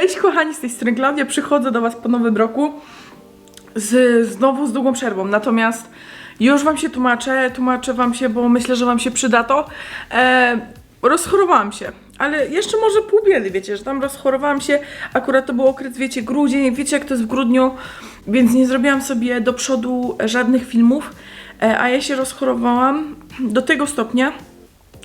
Cześć kochani, z tej strony Klaudia, przychodzę do Was po nowym roku z, znowu z długą przerwą, natomiast już Wam się tłumaczę, tłumaczę Wam się, bo myślę, że Wam się przyda to. E, rozchorowałam się, ale jeszcze może pół biedy, wiecie, że tam rozchorowałam się, akurat to był okres, wiecie, grudzień, wiecie jak to jest w grudniu, więc nie zrobiłam sobie do przodu żadnych filmów, e, a ja się rozchorowałam do tego stopnia,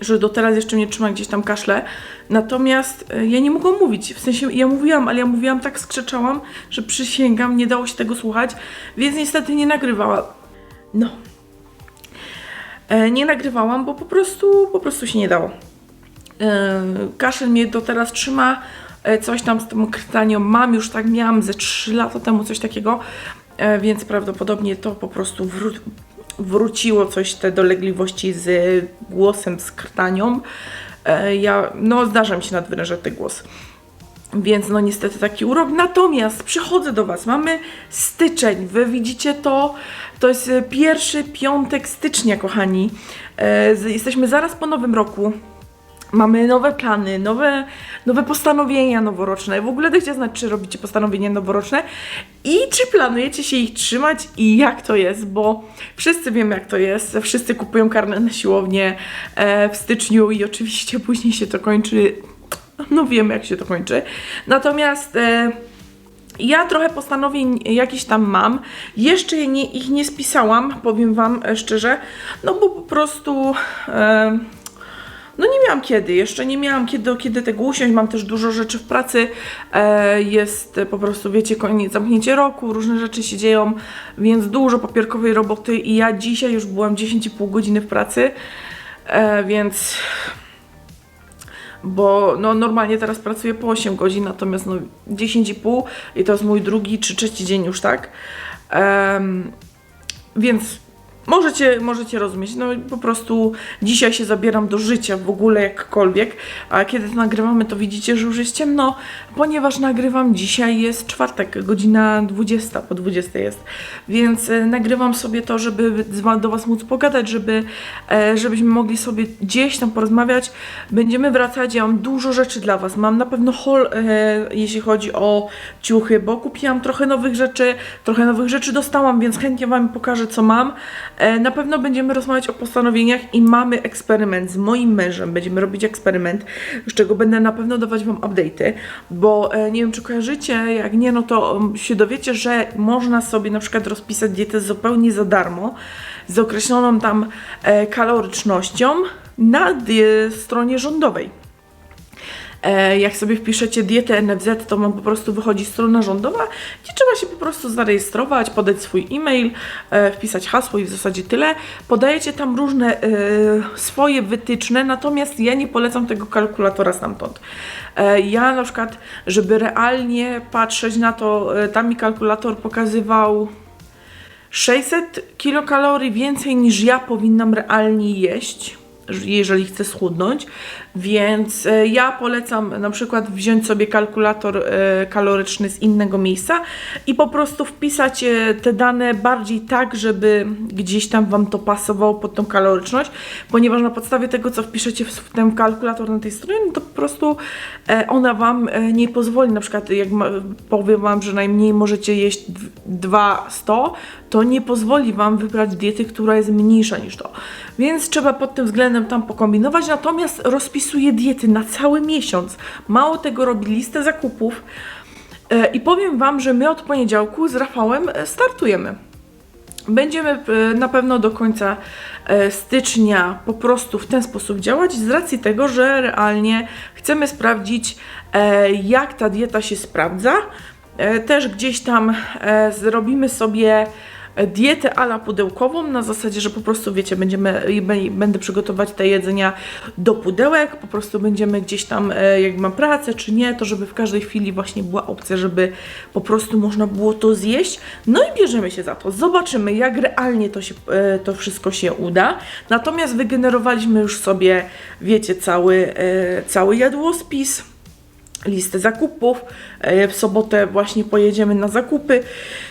że do teraz jeszcze mnie trzyma gdzieś tam kaszle. Natomiast e, ja nie mogłam mówić. W sensie ja mówiłam, ale ja mówiłam tak skrzeczałam, że przysięgam, nie dało się tego słuchać, więc niestety nie nagrywałam. No. E, nie nagrywałam, bo po prostu, po prostu się nie dało. E, kaszel mnie do teraz trzyma. Coś tam z tym krtaniem mam, już tak miałam ze 3 lata temu coś takiego, więc prawdopodobnie to po prostu wró- wróciło coś te dolegliwości z głosem, z krtanią. E, ja, no zdarza mi się nadwyrężać ten głos. Więc no niestety taki urok. Natomiast przychodzę do Was. Mamy styczeń. Wy widzicie to. To jest pierwszy piątek stycznia, kochani. E, Jesteśmy zaraz po nowym roku. Mamy nowe plany, nowe, nowe postanowienia noworoczne. W ogóle dajcie znać, czy robicie postanowienia noworoczne i czy planujecie się ich trzymać i jak to jest, bo wszyscy wiemy, jak to jest. Wszyscy kupują karne na siłownię e, w styczniu i oczywiście później się to kończy. No wiemy, jak się to kończy. Natomiast. E, ja trochę postanowień jakiś tam mam. Jeszcze je nie, ich nie spisałam, powiem Wam e, szczerze. No bo po prostu. E, no nie miałam kiedy, jeszcze nie miałam kiedy, kiedy tego usiąść, mam też dużo rzeczy w pracy, e, jest e, po prostu, wiecie, koniec, zamknięcie roku, różne rzeczy się dzieją, więc dużo papierkowej roboty i ja dzisiaj już byłam 10,5 godziny w pracy, e, więc bo no, normalnie teraz pracuję po 8 godzin, natomiast no 10,5 i to jest mój drugi czy trzeci dzień już, tak? Em, więc możecie, możecie rozumieć, no po prostu dzisiaj się zabieram do życia w ogóle jakkolwiek, a kiedy to nagrywamy, to widzicie, że już jest ciemno, ponieważ nagrywam dzisiaj, jest czwartek, godzina 20, po 20 jest, więc e, nagrywam sobie to, żeby do Was móc pogadać, żeby, e, żebyśmy mogli sobie gdzieś tam porozmawiać. Będziemy wracać, ja mam dużo rzeczy dla Was, mam na pewno haul, e, jeśli chodzi o ciuchy, bo kupiłam trochę nowych rzeczy, trochę nowych rzeczy dostałam, więc chętnie Wam pokażę, co mam. Na pewno będziemy rozmawiać o postanowieniach i mamy eksperyment z moim mężem. Będziemy robić eksperyment, z czego będę na pewno dawać Wam update'y, bo e, nie wiem, czy kojarzycie, jak nie, no to um, się dowiecie, że można sobie na przykład rozpisać dietę zupełnie za darmo, z określoną tam e, kalorycznością na stronie rządowej. E, jak sobie wpiszecie dietę NFZ, to wam po prostu wychodzi strona rządowa, gdzie trzeba się po prostu zarejestrować, podać swój e-mail, e, wpisać hasło i w zasadzie tyle. Podajecie tam różne e, swoje wytyczne, natomiast ja nie polecam tego kalkulatora stamtąd. Ja na przykład, żeby realnie patrzeć na to, tam mi kalkulator pokazywał 600 kilokalorii więcej niż ja powinnam realnie jeść, jeżeli chcę schudnąć, więc e, ja polecam na przykład wziąć sobie kalkulator e, kaloryczny z innego miejsca i po prostu wpisać e, te dane bardziej tak, żeby gdzieś tam Wam to pasowało pod tą kaloryczność, ponieważ na podstawie tego, co wpiszecie w ten kalkulator na tej stronie, no to po prostu ona Wam nie pozwoli, na przykład jak powiem Wam, że najmniej możecie jeść dw- 200, to nie pozwoli Wam wybrać diety, która jest mniejsza niż to. Więc trzeba pod tym względem tam pokombinować, natomiast rozpisuję diety na cały miesiąc. Mało tego, robi listę zakupów e, i powiem Wam, że my od poniedziałku z Rafałem e, startujemy. Będziemy e, na pewno do końca stycznia po prostu w ten sposób działać, z racji tego, że realnie chcemy sprawdzić, jak ta dieta się sprawdza. Też gdzieś tam zrobimy sobie dietę ala pudełkową, na zasadzie, że po prostu wiecie, będziemy, będę przygotować te jedzenia do pudełek, po prostu będziemy gdzieś tam, e, jak mam pracę czy nie, to żeby w każdej chwili właśnie była opcja, żeby po prostu można było to zjeść. No i bierzemy się za to. Zobaczymy, jak realnie to, się, e, to wszystko się uda. Natomiast wygenerowaliśmy już sobie, wiecie, cały, e, cały jadłospis listę zakupów. E, W sobotę właśnie pojedziemy na zakupy,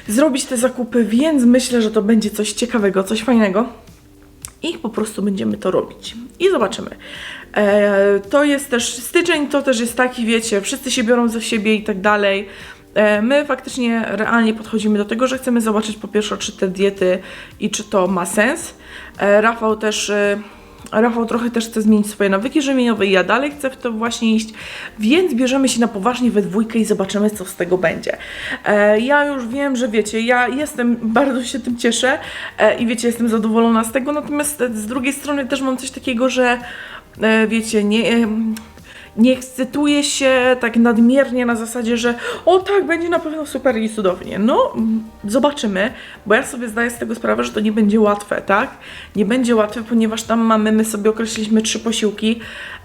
zrobić te zakupy, więc myślę, że to będzie coś ciekawego, coś fajnego. i po prostu będziemy to robić. I zobaczymy. E, to jest też, styczeń to też jest taki, wiecie, wszyscy się biorą za siebie i tak dalej. E, My faktycznie realnie podchodzimy do tego, że chcemy zobaczyć po pierwsze, czy te diety i czy to ma sens. Rafał też. E, Rafał trochę też chce zmienić swoje nawyki żywieniowe i ja dalej chcę w to właśnie iść, więc bierzemy się na poważnie we dwójkę i zobaczymy, co z tego będzie. E, ja już wiem, że wiecie, ja jestem, bardzo się tym cieszę e, i wiecie, jestem zadowolona z tego, natomiast e, z drugiej strony też mam coś takiego, że e, wiecie, nie... em, nie ekscytuję się tak nadmiernie na zasadzie, że o tak, będzie na pewno super i cudownie. No, zobaczymy, bo ja sobie zdaję z tego sprawę, że to nie będzie łatwe, tak? Nie będzie łatwe, ponieważ tam mamy, my sobie określiliśmy trzy posiłki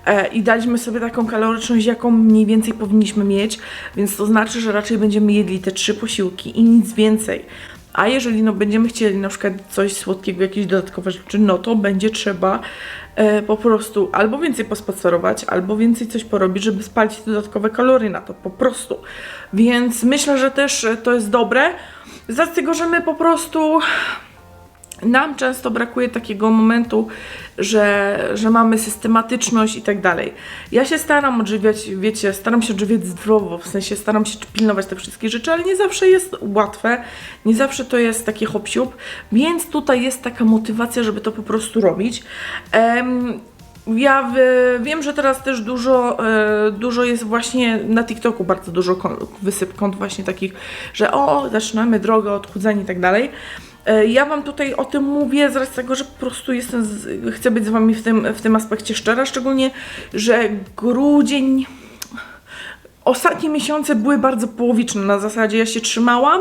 e, i daliśmy sobie taką kaloryczność, jaką mniej więcej powinniśmy mieć, więc to znaczy, że raczej będziemy jedli te trzy posiłki i nic więcej. A jeżeli no, będziemy chcieli na przykład coś słodkiego, jakieś dodatkowe rzeczy, no to będzie trzeba e, po prostu albo więcej pospacerować, albo więcej coś porobić, żeby spalić dodatkowe kalorie na to, po prostu. Więc myślę, że też e, to jest dobre, z tego, że my po prostu nam często brakuje takiego momentu, że, że mamy systematyczność i tak dalej. Ja się staram odżywiać, wiecie, staram się odżywiać zdrowo, w sensie staram się pilnować te wszystkie rzeczy, ale nie zawsze jest łatwe, nie zawsze to jest takie hop więc tutaj jest taka motywacja, żeby to po prostu robić. Ja w, wiem, że teraz też dużo, e, dużo jest właśnie na TikToku, bardzo dużo wysyp kont właśnie takich, że o, zaczynamy drogę, odchudzanie i tak dalej. E, Ja Wam tutaj o tym mówię z racji tego, że po prostu jestem, z, chcę być z Wami w tym, w tym aspekcie szczera, szczególnie, że grudzień, ostatnie miesiące były bardzo połowiczne, na zasadzie ja się trzymałam,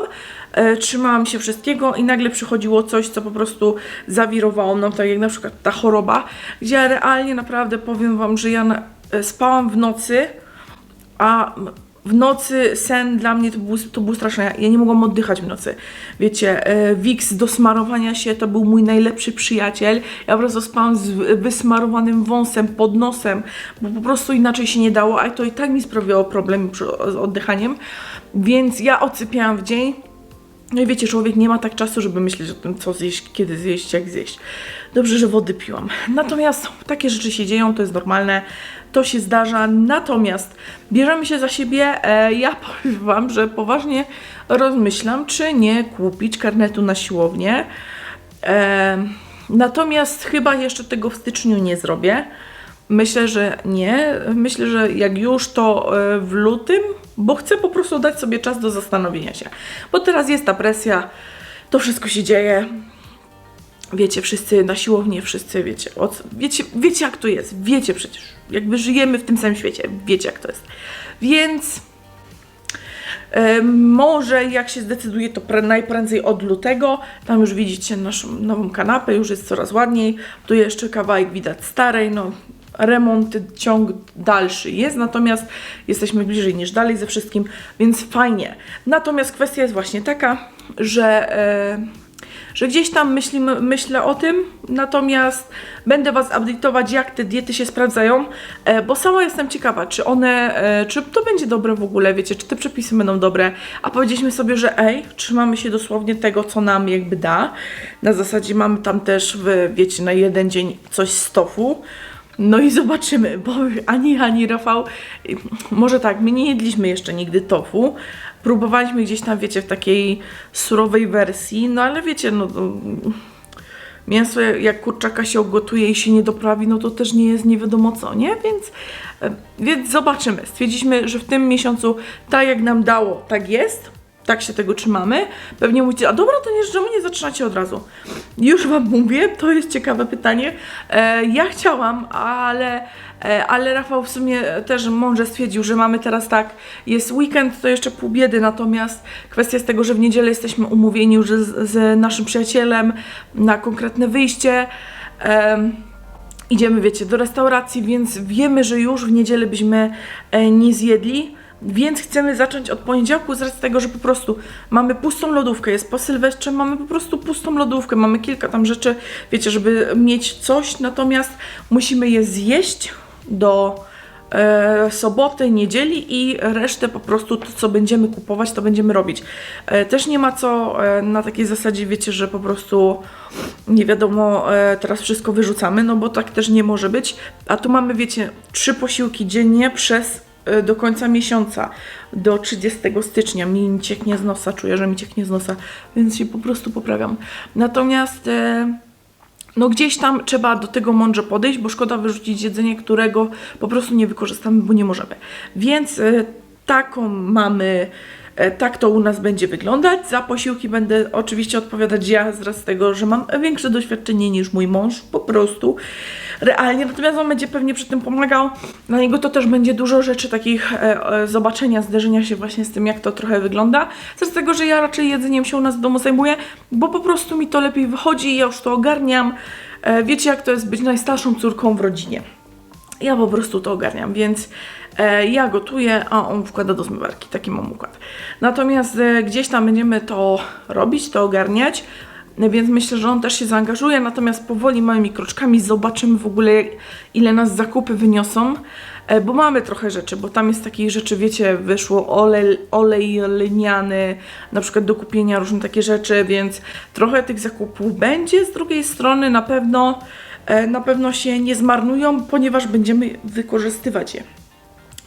e, trzymałam się wszystkiego i nagle przychodziło coś, co po prostu zawirowało mną, tak jak na przykład ta choroba, gdzie ja realnie naprawdę powiem Wam, że ja na, e, spałam w nocy, a w nocy sen dla mnie to był, to był straszne. Ja- nie mogłam oddychać w nocy. Wiecie, e, Wix do smarowania się to był mój najlepszy przyjaciel. Ja po prostu spałam z wysmarowanym wąsem pod nosem, bo po prostu inaczej się nie dało, a to i tak mi sprawiało problem przy- z oddychaniem. Więc ja odsypiałam w dzień. No i wiecie, człowiek nie ma tak czasu, żeby myśleć o tym, co zjeść, kiedy zjeść, jak zjeść. Dobrze, że wody piłam. Natomiast takie rzeczy się dzieją, to jest normalne, to się zdarza. Natomiast bierzemy się za siebie. E, ja powiem Wam, że poważnie rozmyślam, czy nie kupić karnetu na siłownię. E, natomiast chyba jeszcze tego w styczniu nie zrobię. Myślę, że nie. Myślę, że jak już to e, w lutym, bo chcę po prostu dać sobie czas do zastanowienia się. Bo teraz jest ta presja, to wszystko się dzieje. Wiecie, wszyscy na siłownię, wszyscy wiecie, o co, wiecie, wiecie jak to jest, wiecie przecież, jakby żyjemy w tym samym świecie, wiecie jak to jest. Więc e, może jak się zdecyduje, to pre, najprędzej od lutego. Tam już widzicie naszą nową kanapę, już jest coraz ładniej. Tu jeszcze kawałek widać starej, no remont, ciąg dalszy jest, natomiast jesteśmy bliżej niż dalej ze wszystkim, więc fajnie. Natomiast kwestia jest właśnie taka, że, e, że gdzieś tam myślę o tym, natomiast będę Was update'ować, jak te diety się sprawdzają, e, bo sama jestem ciekawa, czy one, e, czy to będzie dobre w ogóle, wiecie, czy te przepisy będą dobre, a powiedzieliśmy sobie, że ej, trzymamy się dosłownie tego, co nam jakby da. Na zasadzie mamy tam też, w, wiecie, na jeden dzień coś z tofu, no i zobaczymy, bo ani ani Rafał, może tak, my nie jedliśmy jeszcze nigdy tofu. Próbowaliśmy gdzieś tam, wiecie, w takiej surowej wersji, no ale wiecie, no to mięso jak kurczaka się ugotuje i się nie doprawi, no to też nie jest nie wiadomo co, nie? Więc, e, więc zobaczymy. Stwierdziliśmy, że w tym miesiącu tak jak nam dało, tak jest. Tak się tego trzymamy. Pewnie mówicie, a dobra, to nie, czemu nie zaczynacie od razu? Już Wam mówię, to jest ciekawe pytanie. E, ja chciałam, ale, e, ale Rafał w sumie też mądrze stwierdził, że mamy teraz tak, jest weekend, to jeszcze pół biedy, natomiast kwestia jest tego, że w niedzielę jesteśmy umówieni już z, z naszym przyjacielem na konkretne wyjście. Em, idziemy, wiecie, do restauracji, więc wiemy, że już w niedzielę byśmy e, nie zjedli. Więc chcemy zacząć od poniedziałku z racji tego, że po prostu mamy pustą lodówkę, jest po Sylwestrze, mamy po prostu pustą lodówkę, mamy kilka tam rzeczy, wiecie, żeby mieć coś, natomiast musimy je zjeść do, e, soboty, niedzieli i resztę po prostu to, co będziemy kupować, to będziemy robić. E, też nie ma co e, na takiej zasadzie, wiecie, że po prostu nie wiadomo, e, teraz wszystko wyrzucamy, no bo tak też nie może być. A tu mamy, wiecie, trzy posiłki dziennie przez do końca miesiąca, do 30 stycznia. Mi cieknie z nosa, czuję, że mi cieknie z nosa, więc się po prostu poprawiam. Natomiast e, no gdzieś tam trzeba do tego mądrze podejść, bo szkoda wyrzucić jedzenie, którego po prostu nie wykorzystamy, bo nie możemy. Więc e, taką mamy, e, tak to u nas będzie wyglądać. Za posiłki będę oczywiście odpowiadać ja, z racji tego, że mam większe doświadczenie niż mój mąż, po prostu. Realnie, natomiast on będzie pewnie przy tym pomagał. Dla niego to też będzie dużo rzeczy takich e, e, zobaczenia, zderzenia się właśnie z tym, jak to trochę wygląda. Z tego, że ja raczej jedzeniem się u nas w domu zajmuję, bo po prostu mi to lepiej wychodzi, ja już to ogarniam. E, wiecie, jak to jest być najstarszą córką w rodzinie. Ja po prostu to ogarniam, więc e, ja gotuję, a on wkłada do zmywarki. Taki mam układ. Natomiast e, gdzieś tam będziemy to robić, to ogarniać, e, więc myślę, że on też się zaangażuje. Natomiast powoli, małymi kroczkami zobaczymy w ogóle, ile nas zakupy wyniosą. E, bo mamy trochę rzeczy, bo tam jest takich rzeczy, wiecie, wyszło olej, olej lniany, na przykład do kupienia różne takie rzeczy, więc trochę tych zakupów będzie. Z drugiej strony na pewno e, na pewno się nie zmarnują, ponieważ będziemy wykorzystywać je.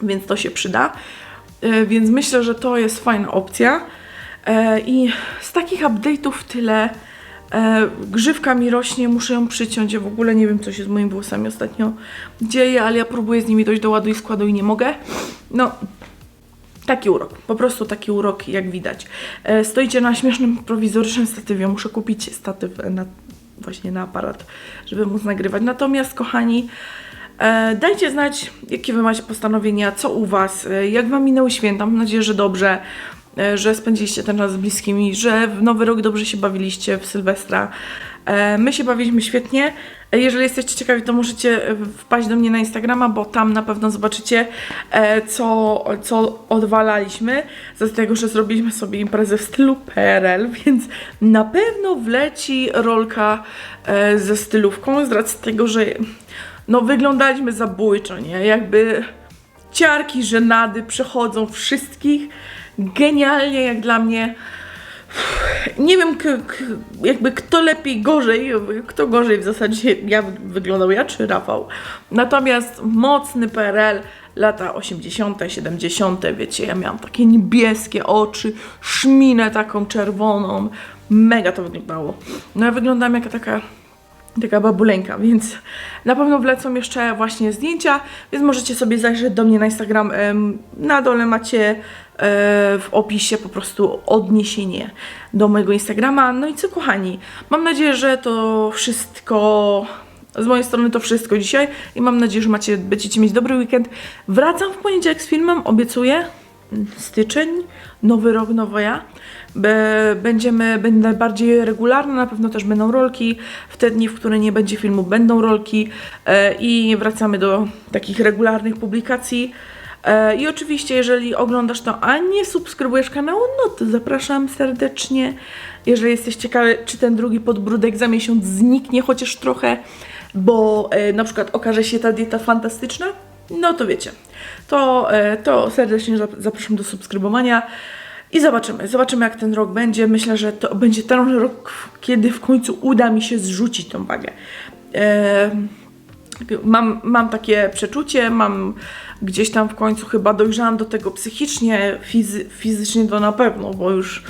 Więc to się przyda. E, Więc myślę, że to jest fajna opcja. E, I z takich update'ów tyle. E, Grzywka mi rośnie, muszę ją przyciąć. Ja w ogóle nie wiem, co się z moimi włosami ostatnio dzieje, ale ja próbuję z nimi dojść do ładu i składu i nie mogę. No, Taki urok, po prostu taki urok, jak widać. Stoicie na śmiesznym, prowizorycznym statywie. Muszę kupić statyw na, właśnie na aparat, żeby móc nagrywać. Natomiast, kochani, dajcie znać, jakie Wy macie postanowienia, co u Was, e, jak Wam minęły święta. Mam nadzieję, że dobrze, e, że spędziliście ten czas z bliskimi, że w Nowy Rok dobrze się bawiliście w Sylwestra. E, My się bawiliśmy świetnie. E, Jeżeli jesteście ciekawi, to możecie e, wpaść do mnie na Instagrama, bo tam na pewno zobaczycie, e, co, co odwalaliśmy. Z tego, że zrobiliśmy sobie imprezę w stylu PRL, więc na pewno wleci rolka e, ze stylówką, z racji tego, że no, wyglądaliśmy zabójczo, nie? Jakby ciarki, żenady przechodzą wszystkich. Genialnie, jak dla mnie nie wiem, jakby kto lepiej, gorzej, kto gorzej w zasadzie, ja wyglądał ja czy Rafał. Natomiast mocny PRL, lata 80., 70., wiecie, ja miałam takie niebieskie oczy, szminę taką czerwoną, mega to wyglądało. No ja wyglądam jak taka taka babuleńka, więc na pewno wlecą jeszcze właśnie zdjęcia, więc możecie sobie zajrzeć do mnie na Instagram. Na dole macie e, w opisie po prostu odniesienie do mojego Instagrama. No i co kochani, mam nadzieję, że to wszystko z mojej strony to wszystko dzisiaj i mam nadzieję, że macie, będziecie mieć dobry weekend. Wracam w poniedziałek z filmem, obiecuję. Styczeń, nowy rok, nowa ja. Będziemy, będę bardziej regularna, na pewno też będą rolki. W te dni, w które nie będzie filmu, będą rolki e, i wracamy do takich regularnych publikacji. E, I oczywiście, jeżeli oglądasz to, a nie subskrybujesz kanału, no to zapraszam serdecznie. Jeżeli jesteś ciekawy, czy ten drugi podbródek za miesiąc zniknie chociaż trochę, bo e, na przykład okaże się ta dieta fantastyczna, no to wiecie, to, e, to serdecznie zap- zapraszam do subskrybowania i zobaczymy, zobaczymy jak ten rok będzie. Myślę, że to będzie ten rok, kiedy w końcu uda mi się zrzucić tą wagę. E, Mam, mam takie przeczucie, mam gdzieś tam w końcu chyba dojrzałam do tego psychicznie, fizy, fizycznie to na pewno, bo już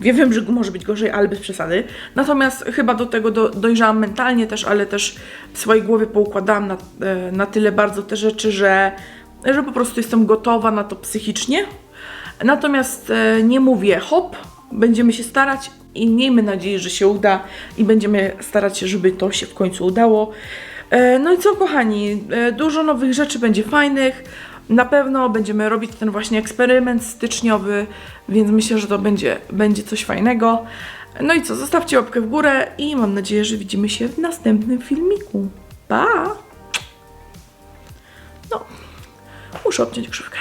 ja wiem, że może być gorzej, ale bez przesady. Natomiast chyba do tego do, dojrzałam mentalnie też, ale też w swojej głowie poukładałam na, e, na tyle bardzo te rzeczy, że, że po prostu jestem gotowa na to psychicznie. Natomiast e, nie mówię hop, będziemy się starać i miejmy nadzieję, że się uda i będziemy starać się, żeby to się w końcu udało. E, No i co kochani, dużo nowych rzeczy będzie fajnych. Na pewno będziemy robić ten właśnie eksperyment styczniowy, więc myślę, że to będzie, będzie coś fajnego. No i co, zostawcie łapkę w górę i mam nadzieję, że widzimy się w następnym filmiku. Pa! No, muszę obciąć grzywkę.